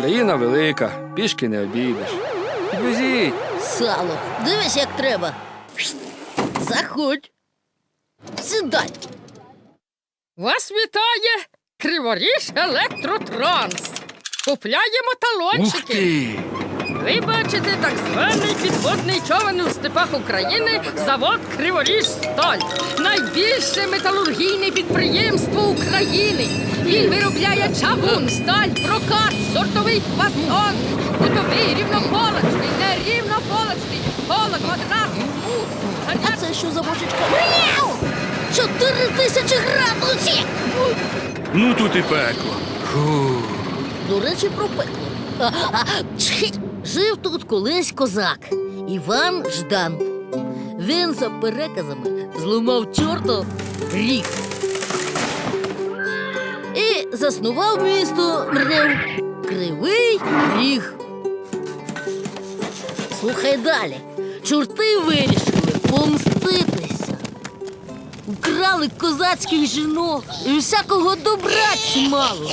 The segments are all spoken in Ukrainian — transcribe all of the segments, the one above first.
Україна велика, пішки не обійдеш. Підвезіть. Сало, дивись, як треба. Заходь. Сідай. Вас вітає Криворіж Електротранс. Купляємо Ух талончики. ти! Ви бачите так званий підводний човен у степах України завод Криворіж Сталь. Найбільше металургійне підприємство України. Він виробляє чавун, сталь, прокат, сортовий батон, кутовий, рівнополочний, нерівнополочний, поло, квадрат, кут. А це що за божечка? Мяу! Чотири тисячі градусів! Ну тут і пекло. Фу. До речі, про пекло. А, а, чхи! Жив тут колись козак Іван Ждан. Він за переказами зламав чорто рік. Заснував місто Мрнев Кривий Ріг. Слухай далі. Чорти вирішили помститися. Украли козацьких жінок і всякого добра чимало.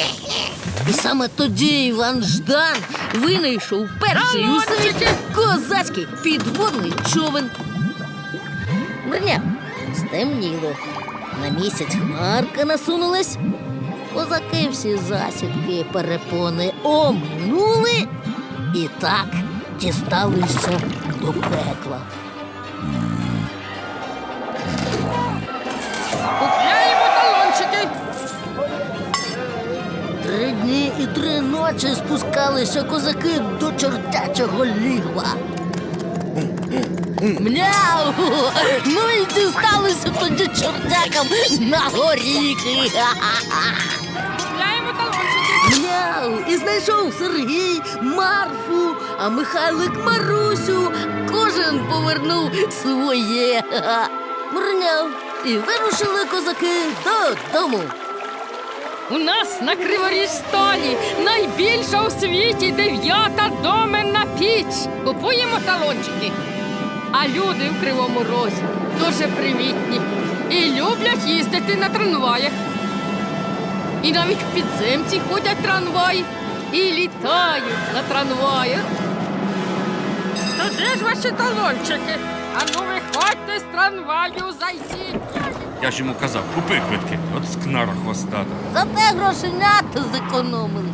І саме тоді Іван Ждан винайшов перший у світі козацький підводний човен. Броня, стемніло. На місяць хмарка насунулась. Козаки всі засідки перепони оминули і так дісталися до пекла. Купляємо талончики. Три дні і три ночі спускалися козаки до чортячого лігва. Мляу! Ну і дісталися тоді чортякам на горіхи. Купляємо І знайшов Сергій Марфу, а Михайлик Марусю. Кожен повернув своє. Мурняв. І вирушили козаки додому. У нас на Криворіж сталі найбільша у світі дев'ята доменна піч. Купуємо талончики. А люди в Кривому Розі дуже привітні і люблять їздити на трамваях. І навіть в підземці ходять трамваї і літають на трамваях. То де ж ваші талончики? А ну виходьте з трамваю, зайдіть. Я ж йому казав, купи квитки, от скнара хвостата. Зате грошенята зекономили.